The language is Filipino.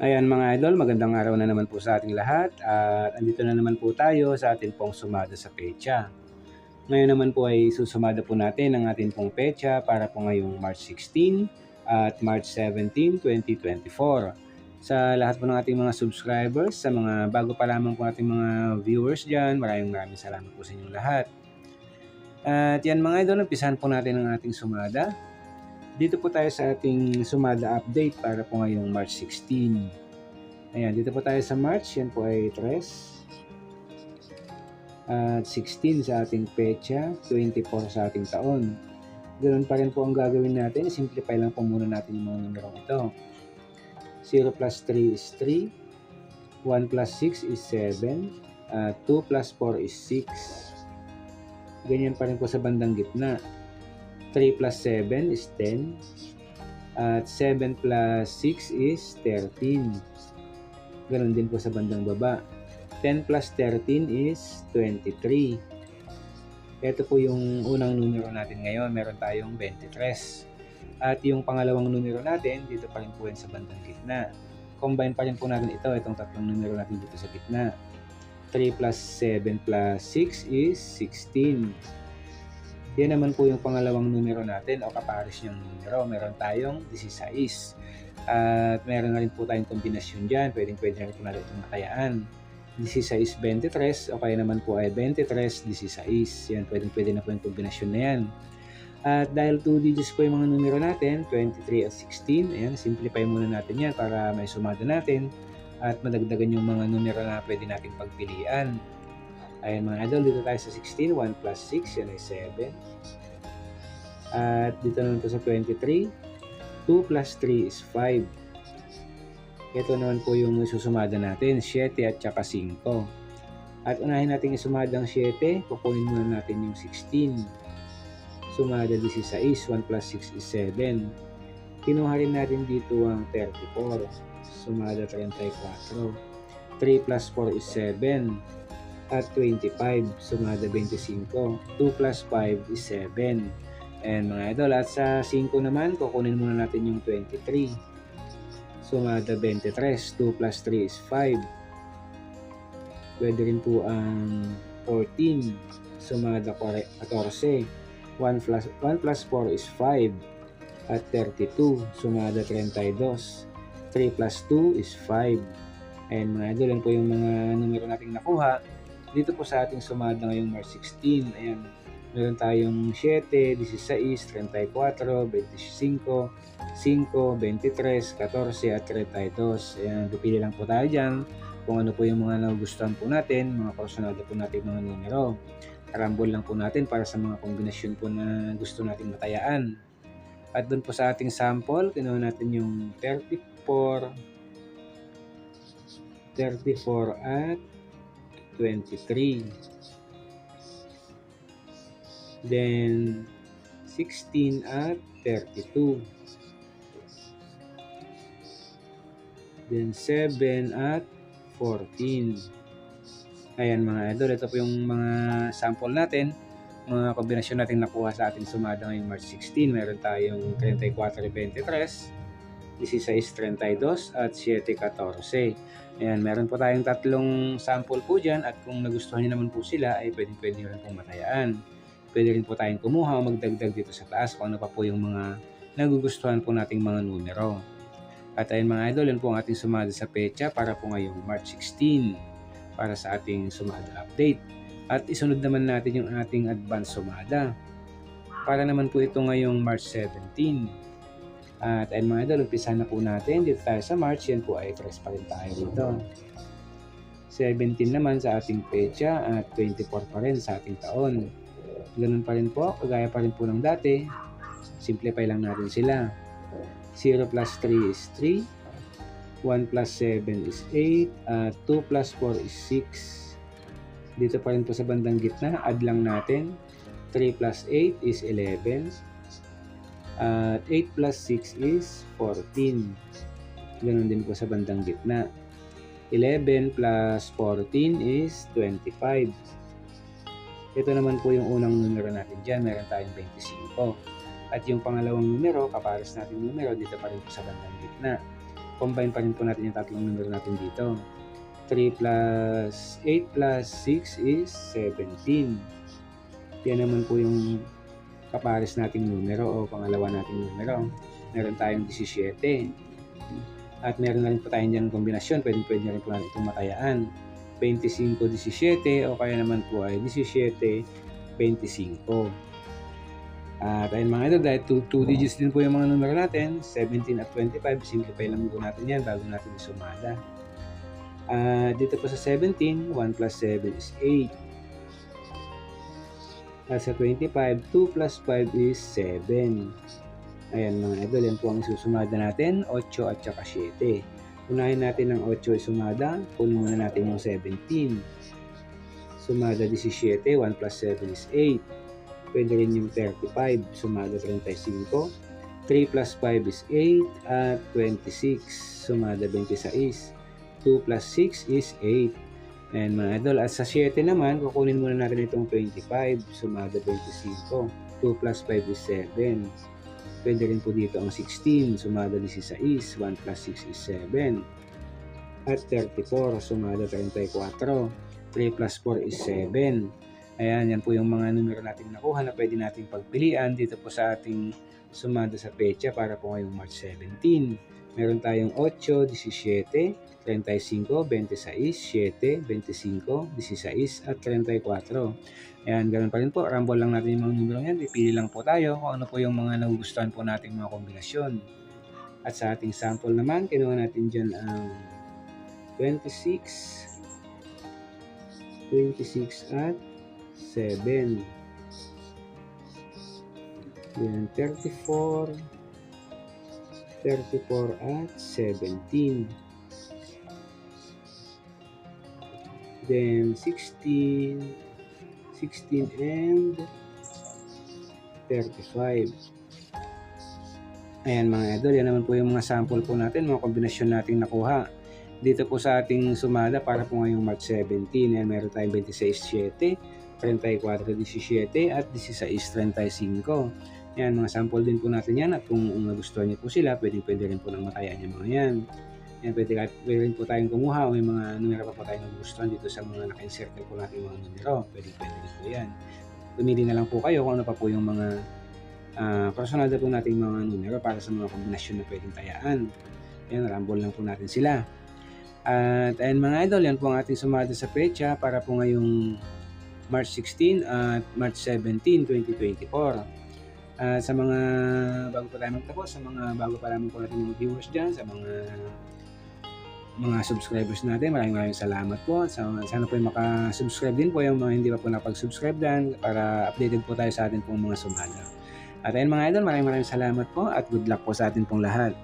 Ayan mga idol, magandang araw na naman po sa ating lahat at andito na naman po tayo sa ating pong sumada sa pecha. Ngayon naman po ay susumada po natin ang ating pong pecha para po ngayong March 16 at March 17, 2024. Sa lahat po ng ating mga subscribers, sa mga bago pa lamang po ating mga viewers dyan, maraming maraming salamat po sa inyong lahat. At yan mga idol, umpisahan po natin ang ating sumada. Dito po tayo sa ating sumada update para po ngayong March 16. Ayan, dito po tayo sa March. Yan po ay 3. At 16 sa ating pecha, 24 sa ating taon. Ganun pa rin po ang gagawin natin. Simplify lang po muna natin yung mga numerong ito. 0 plus 3 is 3. 1 plus 6 is 7. At 2 plus 4 is 6. Ganyan pa rin po sa bandang gitna. 3 plus 7 is 10. At 7 plus 6 is 13. Ganon din po sa bandang baba. 10 plus 13 is 23. Ito po yung unang numero natin ngayon. Meron tayong 23. At yung pangalawang numero natin, dito pa rin po yan sa bandang gitna. Combine pa rin po natin ito, itong tatlong numero natin dito sa gitna. 3 plus 7 plus 6 is 16. Yan naman po yung pangalawang numero natin o kapares niyang numero. Meron tayong 16. At meron na rin po tayong kombinasyon dyan. Pwedeng pwede na rin po natin itong matayaan. 16, 23 o kaya naman po ay 23, 16. Yan, pwedeng pwede na po yung kombinasyon na yan. At dahil 2 digits po yung mga numero natin, 23 at 16, ayan, simplify muna natin yan para may sumada natin at madagdagan yung mga numero na pwede natin pagpilian. Ayan mga idol, dito tayo sa 16, 1 plus 6, yan ay 7. At dito naman po sa 23, 2 plus 3 is 5. Ito naman po yung susumada natin, 7 at saka 5. At unahin natin isumada ang 7, kukunin muna natin yung 16. Sumada 16, 1 plus 6 is 7. Kinuha rin natin dito ang 34. Sumada 34. 3 plus 4 is 7 at 25. Sumada 25. 2 plus 5 is 7. And mga idol, at sa 5 naman, kukunin muna natin yung 23. Sumada 23. 2 plus 3 is 5. Pwede rin po ang 14. Sumada 14. 1 plus, 1 plus 4 is 5. At 32. Sumada 32. 3 plus 2 is 5. And mga idol, yan po yung mga numero nating nakuha dito po sa ating sumada ngayong March 16. Ayan, meron tayong 7, 16, 34, 25, 5, 23, 14 at 32. Ayan, pipili lang po tayo dyan kung ano po yung mga nagustuhan po natin, mga personado po natin mga numero. Karambol lang po natin para sa mga kombinasyon po na gusto natin matayaan. At doon po sa ating sample, kinuha natin yung 34, 34 at 23. Then 16 at 32. Then 7 at 14. Ayan mga idol, ito po yung mga sample natin mga kombinasyon natin nakuha sa ating sumada ngayong March 16. Meron tayong 34-23, 16-32 at 7-14. Ayan, meron po tayong tatlong sample po dyan at kung nagustuhan nyo naman po sila ay pwede pwede nyo rin pong matayaan. Pwede rin po tayong kumuha o magdagdag dito sa taas kung ano pa po yung mga nagugustuhan po nating mga numero. At ayun mga idol, yun po ang ating sumada sa pecha para po ngayong March 16 para sa ating sumada update. At isunod naman natin yung ating advance sumada. Para naman po ito ngayong March 17. At ayun mga idol, umpisa na po natin. Dito tayo sa March, yan po ay tres pa rin tayo dito. 17 naman sa ating pecha at 24 pa rin sa ating taon. Ganun pa rin po, kagaya pa rin po ng dati. Simplify lang natin sila. 0 plus 3 is 3. 1 plus 7 is 8. At 2 plus 4 is 6. Dito pa rin po sa bandang gitna, add lang natin. 3 plus 8 is 11. At 8 plus 6 is 14. Ganon din po sa bandang gitna. 11 plus 14 is 25. Ito naman po yung unang numero natin dyan. Meron tayong 25. At yung pangalawang numero, kapares natin numero, dito pa rin po sa bandang gitna. combine pa rin po natin yung tatlong numero natin dito. 3 plus 8 plus 6 is 17. Yan naman po yung kapares nating numero o pangalawa nating numero. Meron tayong 17. At meron na rin po tayong dyan kombinasyon. Pwede, pwede na rin po natin itong matayaan. 25-17 o kaya naman po ay 17-25. At ayun mga idol, dahil 2 digits din po yung mga numero natin, 17 at 25, simplify lang po natin yan bago natin isumada. Ah, dito po sa 17, 1 plus 7 is 8. At sa 25, 2 plus 5 is 7. Ayan mga idol, yan po ang isusumada natin, 8 at saka 7. Unahin natin ang 8 isumada, kunin muna natin yung 17. Sumada 17, 1 plus 7 is 8. Pwede rin yung 35, sumada 35. 3 plus 5 is 8 at 26, sumada 26. 2 plus 6 is 8. And mga idol, at sa 7 naman, kukunin muna natin itong 25, sumada 25. 2 plus 5 is 7. Pwede rin po dito ang 16, sumada 16, 1 plus 6 is 7. At 34, sumada 34. 3 plus 4 is 7. Ayan, yan po yung mga numero natin nakuha na pwede nating pagpilian dito po sa ating sumada sa pecha para po ngayong March 17. Meron tayong 8, 17, 35, 26, 7, 25, 16, at 34. Ayan, ganun pa rin po. Rumble lang natin yung mga numero yan. Ipili lang po tayo kung ano po yung mga nagugustuhan po nating mga kombinasyon. At sa ating sample naman, kinuha natin dyan ang 26, 26 at 7. Yan, 34, 34 at 17. Then 16, 16 and 35. Ayan mga idol, yan naman po yung mga sample po natin, mga kombinasyon nating nakuha. Dito po sa ating sumada para po ngayong March 17, yan meron tayong 26.7, 34.17 at 16.35. Yan, mga sample din po natin yan at kung nagustuhan niyo po sila, pwede pwede rin po nang matayaan yung mga yan. Yan, pwede, pwede rin po tayong kumuha o may mga numero pa po tayong nagustuhan dito sa mga naka-encircle po natin mga numero. Pwede pwede rin po yan. Pumili na lang po kayo kung ano pa po yung mga uh, personal na po nating mga numero para sa mga kombinasyon na pwedeng tayaan. Yan, rumble lang po natin sila. At ayun mga idol, yan po ang ating sumada sa pecha para po ngayong March 16 at March 17, 2024. Uh, sa mga bago pa tayo magtapos, sa mga bago pa lamang po natin mga viewers dyan, sa mga mga subscribers natin, maraming maraming salamat po. So, sana po yung makasubscribe din po yung mga hindi pa po napag-subscribe dyan para updated po tayo sa atin pong mga sumada. At ayun mga idol, maraming maraming salamat po at good luck po sa atin pong lahat.